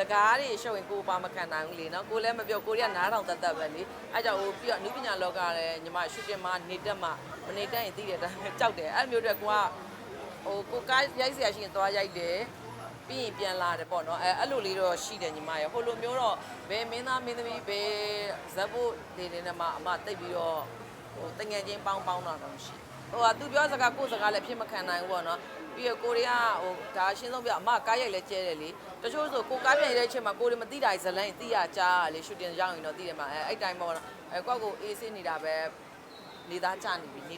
စကားတွေရှုပ်ရင်ကိုပါမခံနိုင်ဘူးလေနော်ကိုလည်းမပြောကိုရီးယားနားထောင်တတ်တတ်ပဲလေအဲကြောင့်ဟိုပြီးတော့အနုပညာလောကလည်းညီမရှူတင်မှာနေတက်မှာမနေတက်ရင်သိတဲ့အတိုင်းပဲကြောက်တယ်အဲ့မျိုးတွေကကိုကဟိုကိုကားရိုက်เสียရှိရင်သွားရိုက်တယ်ပြီးရင်ပြန်လာတယ်ပေါ့နော်အဲအဲ့လိုလေးတော့ရှိတယ်ညီမရဟိုလိုမျိုးတော့ဘယ်မင်းသားမင်းသမီးဘယ်ဇက်ဖို့နေနေနဲ့မှအမတိတ်ပြီးတော့ဟိုတငယ်ချင်းပေါင်းပေါင်းတာတော့မရှိ ဟိုကသူပြောစကားကိုယ်စကားလည်းဖြစ်မခံနိုင်ဘူးပေါ့နော်ပြီးတော့ကိုရီးယားဟိုဒါအရှင်းဆုံးပြအမကားရိုက်လဲကျဲတယ်လေတချို့ဆိုကိုကားပြန်ရိုက်တဲ့အချိန်မှာကိုရီမသိတာဇလန်းသိရကြားလေရှူတင်ရောက်ရင်တော့သိတယ်မှာအဲအဲ့တိုင်းပေါ့နော်အဲကိုကကိုအေးစင်းနေတာပဲ နေသားကြနေပြီနေ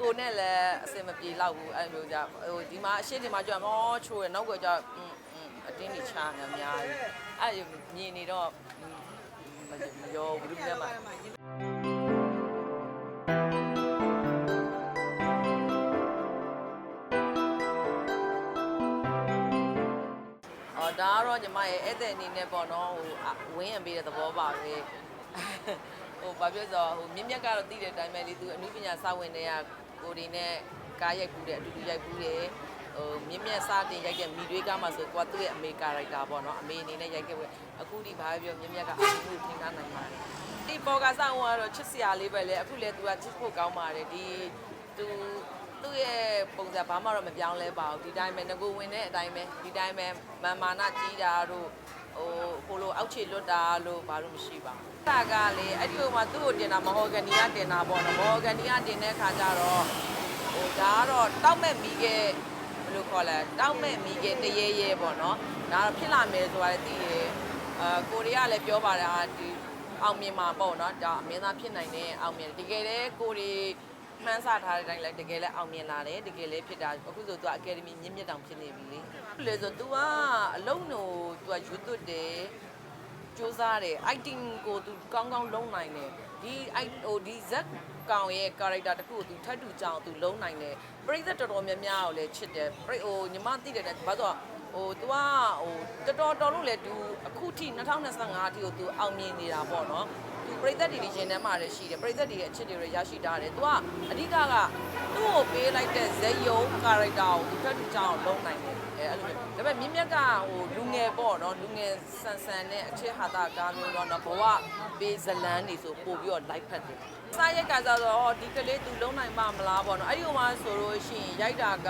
ကိုနဲ့လည်းအစင်မပြေတော့ဘူးအဲ့လိုကြဟိုဒီမှာအရှိဒီမှာကြာမောချိုးရနောက်ကကြာอืมอืมအတင်းနေချာနေအများကြီးအဲ့မြင်နေတော့မမရောဘူးဒီမှာ တော့ညီမရဲ့ဧည့်သည်အနေနဲ့ပေါ့နော်ဟိုဝင်းရံပေးတဲ့သဘောပါပဲဟိုဘာဖြစ်ဆိုဟိုမြင့်မြတ်ကတော့သိတဲ့အတိုင်းပဲလေသူအမှုပညာစာဝင်တွေကကိုဒီနဲ့ကားရိုက်ပူတဲ့အတူတူရိုက်ပူတယ်ဟိုမြင့်မြတ်စတင်ရိုက်တဲ့မိတွေးကားမှာဆိုကိုကသူ့ရဲ့အမေကာရိုက်တာပေါ့နော်အမေအနေနဲ့ရိုက်ခဲ့ပွဲအခုဒီဘာပဲပြောမြင့်မြတ်ကအမှုကိုထင်ကားနိုင်ပါတယ်ဒီပေါ်ကဆောင်ကတော့ချစ်စရာလေးပဲလေအခုလေသူကချစ်ဖို့ကောင်းပါတယ်ဒီသူသူ့ ရဲ့ပုံစံဘာမှတော့မပြောင်းလဲပါဘူးဒီတိုင်းပဲငကိုဝင်တဲ့အတိုင်းပဲဒီတိုင်းပဲမာမာနကြီးတာတို့ဟိုကိုလိုအောက်ခြေလွတ်တာလို့ဘာလို့မရှိပါဘူး။ဒါကလေအဲ့ဒီဟိုမှာသူ့ကိုတင်တာမဟော်ဂနီကတင်တာပေါ့နော်မဟော်ဂနီကတင်တဲ့ခါကျတော့ဟိုဒါကတော့တောက်မဲ့မီးခဲ့ဘယ်လိုခေါ်လဲတောက်မဲ့မီးခဲ့တရေရဲပေါ့နော်ဒါတော့ဖြစ်လာမယ်ဆိုတာလည်းသိတယ်အာကိုရီးယားလည်းပြောပါတယ်ဟာဒီအောင်မြင်မှာပေါ့နော်ဒါအမင်းသားဖြစ်နိုင်တဲ့အောင်မြင်တကယ်လေကိုရီ မှန်းဆထားတဲ့အတိုင်းလည်းတကယ်လည်းအောင်မြင်လာတယ်တကယ်လည်းဖြစ်တာအခုဆိုသူကအကယ်ဒမီမြင့်မြတ်တောင်ဖြစ်နေပြီလေလေဆို तू ကအလုံးတို့ तू ကယူသွတ်တယ် စူးစမ်းတယ် acting ကိုသူကောင်းကောင်းလုံးနိုင်တယ်ဒီ i ဟိုဒီဇက်ကောင်ရဲ့ character တခုကိုသူထပ်တူကြအောင်သူလုံးနိုင်တယ်ပရိသတ်တော်တော်များများကိုလည်းချစ်တယ်ပရိဟိုညီမသိတယ်တဲ့ဘာလို့ဟို तू ကဟိုတော်တော်တော်လို့လေ तू အခုထိ2025အထိကို तू အောင်မြင်နေတာပေါ့နော် သူပရိသတ်တွေဒီရှင်ထဲမှာလည်းရှိတယ်ပရိသတ်တွေရဲ့အချစ်တွေရရှိထားတယ် तू ကအဓိကကသူ့ကိုပေးလိုက်တဲ့ဇက်ယုံ character ကိုသူထပ်တူကြအောင်လုံးနိုင်တယ်အဲအဲ့လိုမျိုးဒါပေမဲ့မြင့်မြတ်ကဟိုလူငယ်ပေါ့နော်လူငယ်ဆန်ဆန်နဲ့အချစ်ဟာတာကားမျိုးတော့ဘဝပေးဇလန်းနေဆိုပို့ပြီးတော့ like ဖတ်တယ်စားရက်ကစားတော့ဒီကလေးသူလုံးနိုင်မှာမလားပေါ့နော်အဲ့ဒီဟိုမှာဆိုလို့ရှိရင်ရိုက်တာက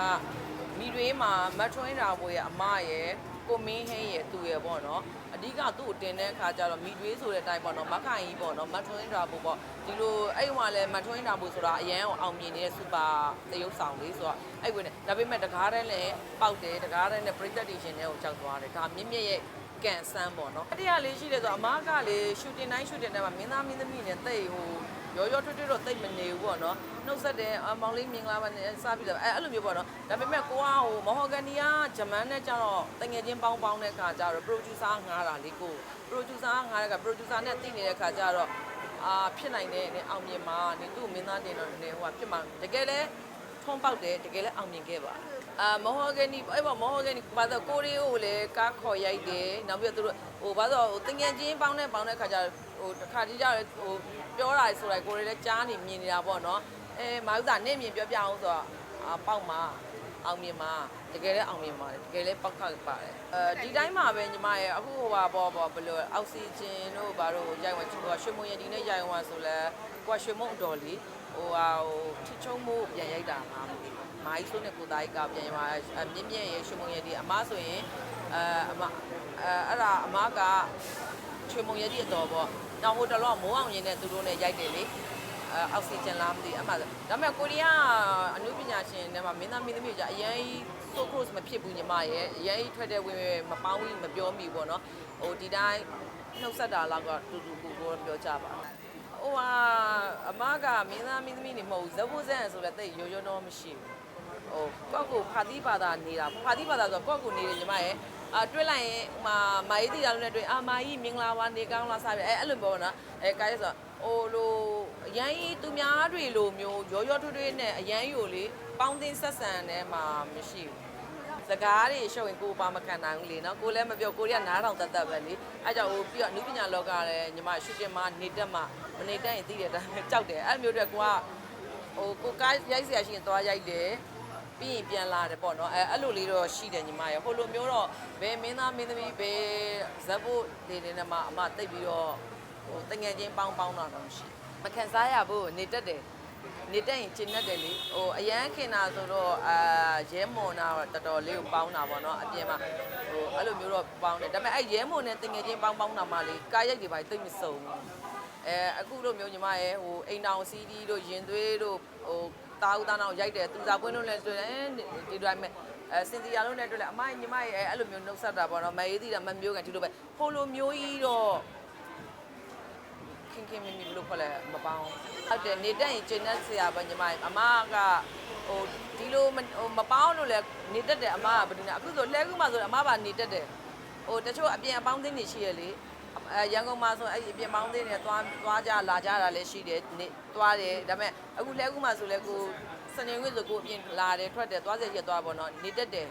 မိတွေးမှာမထွင်းတာဘွေရဲ့အမရဲ့ ကိုမင်းဟင်းရဲ့သူရဲ့ပေါ့နော်အဓိကသူ့ကိုတင်တဲ့အခါကျတော့မိတွေးဆိုတဲ့အတိုင်းပေါ့နော်မခိုင်ကြီးပေါ့နော်မထွင်းတာဘို့ပေါ့ဒီလိုအဲ့ဒီဟိုမှာလည်းမထွင်းတာဘို့ဆိုတာအရန်အောင်အောင်မြင်နေတဲ့စူပါသရုပ်ဆောင်လေးဆိုတော့အဲ့ဝင်နေဒါပေမဲ့တကားတန်းလည်းပေါက်တယ်တကားတန်းနဲ့ပရိသတ်တီရှင်တွေကိုကြောက်သွားတယ်ဒါမြင့်မြတ်ရဲ့ကန်ဆန်းပေါ့နော်အတရားလေးရှိတယ်ဆိုတော့အမားကလေရှူတင်တိုင်းရှူတင်တိုင်းမှာမင်းသားမင်းသမီးနဲ့တိတ်ဟို ရောရောထွတ်ထွတ်တော့တိတ်မနေဘူးပေါ့နော်နှုတ်ဆက်တယ်အမောင်လေးမင်္ဂလာပါနဲ့စပြီးတော့အဲအဲ့လိုမျိုးပေါ့နော်ဒါပေမဲ့ကိုကဟိုမဟော်ဂနီကဂျမန်နဲ့ကျတော့တငယ်ချင်းပေါင်းပေါင်းတဲ့ခါကျတော့ producer ငားတာလေးကို producer ငားတဲ့က producer နဲ့တိနေတဲ့ခါကျတော့အာဖြစ်နိုင်တဲ့နေအောင်မြင်မှာနေသူ့မင်းသားတင်တော့နေဟိုကဖြစ်မှာတကယ်လဲထုံးပေါက်တယ်တကယ်လည်းအောင်မြင်ခဲ့ပါအာမဟောဂနီအဲ့ပေါ့မဟောဂနီဘာသာကိုရီးကိုလည်းကားခေါ်ရိုက်တယ်နောက်ပြီးတော့သူတို့ဟိုဘာသာဟိုတငယ်ချင်းပေါင်းတဲ့ပေါင်းတဲ့ခါကျတော့ ဟိုတစ်ခါတည်းကျတော့ဟိုပြောတာဆိုလိုက်ကိုရီးလည်းကြားနေမြင်နေတာပေါ့နော်အဲမာဥစားနဲ့မြင်ပြောပြအောင်ဆိုတော့အာပေါက်မှာအောင်မြင်မှာတကယ်လည်းအောင်မြင်ပါတယ်တကယ်လည်းပေါက်ခတ်ပါတယ်အဲဒီတိုင်းမှာပဲညီမရဲ့အခုဟိုပါပေါ့ပေါ့ဘယ်လိုအောက်ဆီဂျင်တို့ဘာတို့ရိုက်ဝင်ဟိုရွှေမုံရည်ဒီနဲ့ရိုက်ဝင်ဆိုလဲကိုကရွှေမုံအတော်လေးဟိုဟာဟိုချစ်ချုံမို့ပြန်ရိုက်တာမှာမသိဘူးမိုင်းဆိုးနဲ့ကိုသားကြီးကပြန်ရွာမြင့်မြင့်ရဲ့ရွှေမုံရည်ဒီအမဆိုရင်အဲအမအဲအဲ့ဒါအမကရွှေမုံရည်ဒီအတော်ပေါ့ နောက်ဟိုတလောမိုးအောင်ရင်နဲ့သူတို့နဲ့ရိုက်တယ်လေအဲအောက်ဆီဂျင်လားမသိအမဒါပေမဲ့ကိုရီးယားအနုပညာရှင်တွေမှာမင်းသားမင်းသမီးကြီးအရင်ဆိုခရို့မဖြစ်ဘူးညီမရဲ့အရင်ထွက်တဲ့ဝင်မပေါင်းဘူးမပြောမိဘူးပေါ့နော်ဟိုဒီတိုင်းနှုတ်ဆက်တာလောက်ကတူတူကိုကိုပြောကြပါ ဟိုဟာအမကမင်းသားမင်းသမီးနေမဟုတ်ဇဘိုးဇန်ဆိုလည်းတိတ်ရိုးရိုးတော့မရှိဘူးဟိုကောက်ကိုဖာတိဘာသာနေတာဖာတိဘာသာဆိုကောက်ကိုနေတယ်ညီမရဲ့အာတွဲလိုက်ရင်ဟိုမှာမာကြီးတီတာလို့နဲ့တွေ့အာမာကြီးမင်္ဂလာပါနေကောင်းလားစပြီအဲအဲ့လိုပေါ့နော်အဲကားရဆိုဟိုလိုအရန်ကြီးသူများတွေလိုမျိုးရောရောထွေးထွေးနဲ့အရန်ကြီးကိုလေပေါင်းတင်ဆက်ဆံတဲ့မှာမရှိဘူး စကားတွေရှုပ်ရင်ကိုပါမခံနိုင်ဘူးလေနော်ကိုလည်းမပြောကိုရီးယားနားထောင်တတ်တတ်ပဲလေအဲကြောင့်ဟိုပြီးတော့အနုပညာလောကလည်းညီမရှူတင်မှာနေတက်မှာမနေတက်ရင်သိတဲ့အတိုင်းပဲကြောက်တယ်အဲ့မျိုးတွေကကိုကဟိုကိုကားရိုက်เสียရှိရင်သွားရိုက်တယ် ပြီးရင်ပြန်လာတယ်ပေါ့နော်အဲအဲ့လိုလေးတော့ရှိတယ်ညီမရဲ့ဟိုလိုမျိုးတော့ဘယ်မင်းသားမင်းသမီးဘယ်ဇက်ဖို့နေနေနဲ့မှအမတိတ်ပြီးတော့ဟိုတငယ်ချင်းပေါင်းပေါင်းတာတော့မရှိမခံစားရဘူးနေတက်တယ် နေတက်ရင်ကျင်တတ်တယ်လေဟိုအရန်ခင်တာဆိုတော့အာရဲမွန်တာတော့တော်တော်လေးကိုပေါင်းတာပေါ့နော်အပြင်မှာဟိုအဲ့လိုမျိုးတော့ပေါင်းတယ်ဒါပေမဲ့အဲ့ရဲမွန်နဲ့တငယ်ချင်းပေါင်းပေါင်းတာမှလေကားရိုက်တွေပါတိတ်မစုံဘူးအဲအခုလိုမျိုးညီမရဲ့ဟိုအိမ်တောင်စီးဒီတို့ရင်သွေးတို့ဟိုတာဦးသားအောင်ရိုက်တယ်သူစားပွင့်လို့လည်းတွေ့တယ်ဒီတိုင်းမဲ့အဲစင်စီယာလုံးနဲ့တွေ့လဲအမညီမရဲ့အဲ့လိုမျိုးနှုတ်ဆက်တာပေါ့နော်မအေးသီးတာမမျိုးကန်ဒီလိုပဲဟိုလိုမျိုးကြီးတော့ခင်ခင်မမီဘလို့ခေါ်လဲမ ပေါင်းဟုတ်တယ်နေတက်ရင်ကျင်းတဲ့ဆရာပေါ့ညီမအမကဟိုဒီလိုမဟိုမပေါင်းလို့လဲနေတက်တယ်အမကဘယ်လိုလဲအခုဆိုလဲခုမှဆိုအမပါနေတက်တယ်ဟိုတချို့အပြင်အပေါင်းအသင်းတွေရှိရလေအဲရန်ကုန်မှာဆိုအဲ့ဒီအပြင်ပေါင်းသေးတယ်သွားသွားကြလာကြတာလည်းရှိတယ်နေသွားတယ်ဒါပေမဲ့အခုလဲအခုမှဆိုလဲကိုစနေဝိဆိုကိုအပြင်လာတယ်ထွက်တယ်သွားစေချင်သွားပေါ့နော်နေတက်တယ်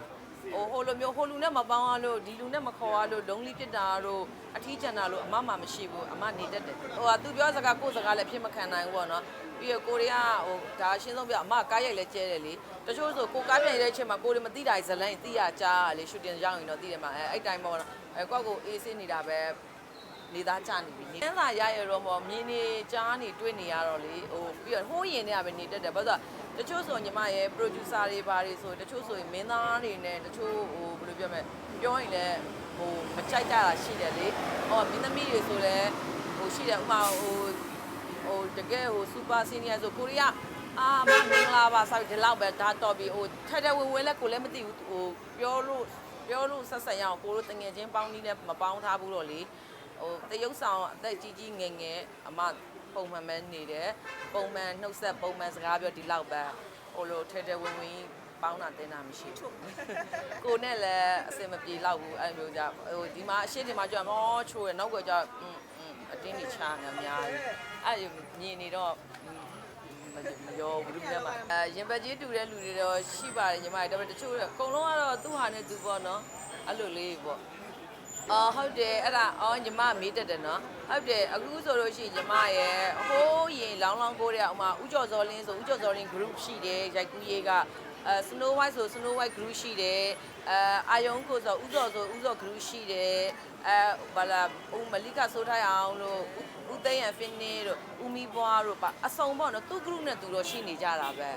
ဟိုဟိုလိုမျိုးဟိုလူနဲ့မပေါင်းရလို့ဒီလူနဲ့မခေါ်ရလို့လုံးလိဖြစ်တာတို့အထီးကျန်တာလို့အမမှမရှိဘူးအမနေတက်တယ်ဟိုကသူပြောစကားကိုယ်စကားလည်းဖြစ်မခံနိုင်ဘူးပေါ့နော်ပြီးတော့ကိုရီးယားဟိုဒါအရှင်းဆုံးပြအမကားရိုက်လဲကျဲတယ်လေတချို့ဆိုကိုကားပြန်ရိုက်တဲ့အချိန်မှာကိုရီမသိတာဇလန်းသိရကြားလေရှူတင်ရောက်ရင်တော့သိတယ်မှာအဲအဲ့တိုင်းပေါ့နော်အဲကောက်ကိုအေးစင်းနေတာပဲနေသားကြနေပြီနေတန်းစာရရတော့မော်မြင်းနေကြားနေတွေ့နေရတော့လေဟိုပြီးတော့ဟိုးရင်တွေကပဲနေတတ်တယ်ဘာလို့လဲ တချို့ဆိုညီမရဲ့ producer တွေဘာတွေဆိုတချို့ဆိုရင်မင်းသားတွေနဲ့တချို့ဟိုဘယ်လိုပြောမလဲပြောရင်လည်းဟိုမကြိုက်ကြတာရှိတယ်လေဟောမင်းသမီးတွေဆိုလည်းဟိုရှိတယ်ဥပမာဟိုဟိုတကယ်ဟို super senior ဆိုကိုရီးယားအာမမင်္ဂလာပါဆိုဒီလောက်ပဲဒါတော့ပြီးဟိုထက်တဲ့ဝင်ဝင်လဲကိုလည်းမသိဘူးဟိုပြောလို့ပြောလို့ဆက်ဆက်ရအောင်ကိုတို့တငယ်ချင်းပေါင်းနီးနဲ့မပေါင်းထားဘူးတော့လေဟိုတရုပ်ဆောင်အသက်ကြီးကြီးငယ်ငယ်အမ ပုံမှန်ပဲနေတယ်ပုံမှန်နှုတ်ဆက်ပုံမှန်စကားပြောဒီလောက်ပဲဟိုလိုထဲထဲဝင်ဝင်ပေါင်းတာတင်တာမရှိဘူးကိုနဲ့လည်းအစင်မပြေတော့ဘူးအဲ့လိုမျိုးကြဟိုဒီမှာအရှိတင်မှာကြမောချိုးရနောက်ကကြอืมอืมအတင်းကြီးချာနေအများကြီးအဲ့လိုမြင်နေတော့မမရောဘူးဒီမှာအဲရင်ပတ်ကြီးတူတဲ့လူတွေတော့ရှိပါတယ်ညီမတွေဒါပေမဲ့တချို့အကုန်လုံးကတော့သူ့ဟာနဲ့သူပေါ့နော်အဲ့လိုလေးပေါ့ အော်ဟုတ်တယ်အဲ့ဒါအော်ညီမမေးတတ်တယ်နော်ဟုတ်တယ်အခုဆိုလို့ရှိရင်ညီမရဲ့ဟိုးရင်လောင်းလောင်းကိုတဲ့ဥမာဥကျော်စောလင်းဆိုဥကျော်စောလင်း group ရှိတယ်ရိုက်ကူးရေးကအဲ Snow White ဆို Snow White group ရှိတယ်အဲအာယုံကိုဆိုဥကျော်ဆိုဥကျော် group ရှိတယ်အဲဘာလာဦးမလိကဆိုထားအောင်လို့ ဦးသိန်းရ finish တို့ဦးမီဘွားတို့ပါအစုံပေါ့နော်သူ group နဲ့သူတော့ရှိနေကြတာပဲ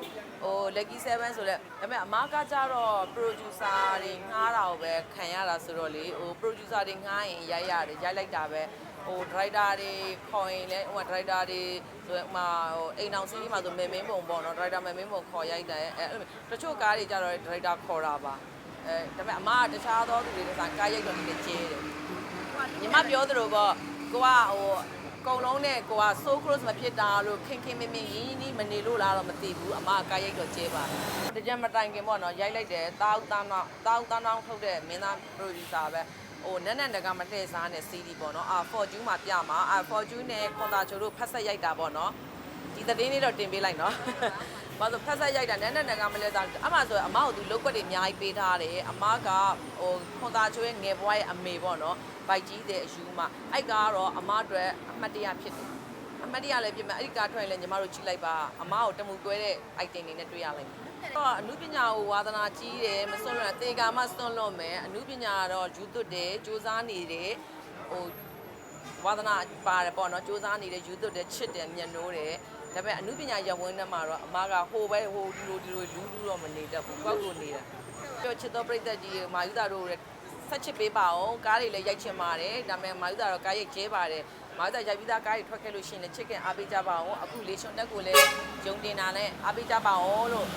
ဟို lucky 7ဆိုလဲဒါပေမဲ့အမားကကြတော့ producer တွေငှားတာကိုပဲခံရတာဆိုတော့လေဟို producer တွေငှားရင်ရိုက်ရတယ်ရိုက်လိုက်တာပဲဟို driver တွေခေါ်ရင်လည်းဟို driver တွေဆိုရင်ဥမာဟိုအိမ်အောင်စီးကြီးမှာဆိုမေမင်းပုံပေါ့နော် driver မေမင်းပုံခေါ်ရိုက်တယ်အဲအဲ့လိုတချို့ကားတွေကြတော့ driver ခေါ်တာပါအဲဒါပေမဲ့အမကတခြားသောသူတွေနဲ့ဆိုင်ကားရိုက်တော့နေကျဲတယ်ညီမပြောသလိုပေါ့ကိုကဟိုအ ကုန်လုံးနဲ့ကိုက so close မဖြစ်တာလို့ခင်ခင်မင်းမင်းရင်းရင်းနှီးမနေလို့လားတော့မသိဘူးအမကကားရိုက်တော့ကျဲပါတကြံမတိုင်ခင်ပေါ့နော်ရိုက်လိုက်တယ်တာဦးတာနောက်တာဦးတာနောက်ထုတ်တဲ့မင်းသား producer ပဲဟိုနက်နက်တကမလှည့်စားနဲ့ CD ပေါ့နော်အာ fortune မှာပြမှာအာ fortune နဲ့ခွန်သာချိုတို့ဖက်ဆက်ရိုက်တာပေါ့နော်ဒီသတင်းလေးတော့တင်ပေးလိုက်နော် ဘာလို့ဖက်ဆက်ရိုက်တာနက်နက်တကမလဲစားအမှဆိုရင်အမကိုသူလုတ်ကွက်တွေအများကြီးပေးထားတယ်အမကဟိုခွန်သာချိုရဲ့ငယ်ဘွားရဲ့အမေပေါ့နော်ဘိုက်ကြီးတဲ့အယူမှာအဲ့ကားကတော့အမအတွက်အမှတ်တရဖြစ်တယ်အမှတ်တရလည်းဖြစ်မယ်အဲ့ဒီကားထွက်ရင်လည်းညီမတို့ကြည့်လိုက်ပါအမကိုတမှုတွဲတဲ့ item တွေနဲ့တွေ့ရလိမ့်မယ်တော့အမှုပညာကိုဝါသနာကြီးတယ်မစွန့်လွတ်တေကာမစွန့်လွတ်မယ်အမှုပညာကတော့ယူသွတ်တယ်စူးစမ်းနေတယ်ဟို ဝါသနာပါတယ်ပေါ့နော်စူးစမ်းနေတယ်ယူသွတ်တယ်ချစ်တယ်မျက်နှိုးတယ်ဒါပေမဲ့အမှုပညာရဝင်းထဲမှာတော့အမကဟိုပဲဟိုဒီလိုဒီလိုလူလူတော့မနေတတ်ဘူးကောက်ကိုနေတာပြောချစ်တော်ပြိတ္တကြီးမာယူတာတို့ရဲ့ဆက်ချစ်ပေးပါအောင်ကားတွေလည်းရိုက်ချင်ပါတယ်ဒါပေမဲ့မာယူတာတော့ကားရိုက်ကျဲပါတယ်မာယူတာရိုက်ပြီးသားကားတွေထွက်ခဲ့လို့ရှိရင်လည်းချစ်ခင်အားပေးကြပါအောင်အခုလေရှင်တက်ကိုလည်းဂျုံတင်တာနဲ့အားပေးကြပါအောင်လို့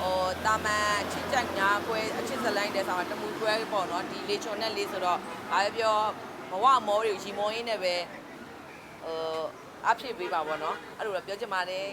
ဟိုတာမန်ချစ်ကြညာခွဲအချစ်စလိုင်းတဲ့ဆောင်တမူခွဲပေါ့နော်ဒီလေချွန်နဲ့လေးဆိုတော့အားပြော ဘဝမောတွေရီမောရင်းနဲ့ပဲဟိုအဖြစ်ပေးပါပေါ့နော်အဲ့လိုတော့ပြောချင်ပါတယ်